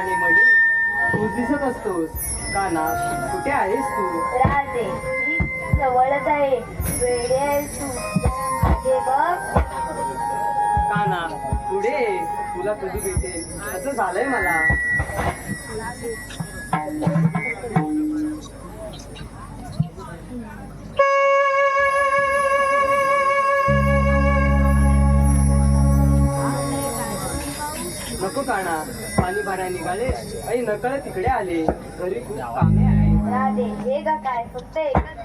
आणि मडी तू दिसत असतोस. काना कुठे आहेस तू? राजे जवळच आहे. वेळे आहेस तू. मागे बघ. काना पुढे तुला कधी भेटेल? असं झालंय मला. सकाळी तिकडे आले. घरी खूप कामे आहे राधे हे ग काय? फक्त एकच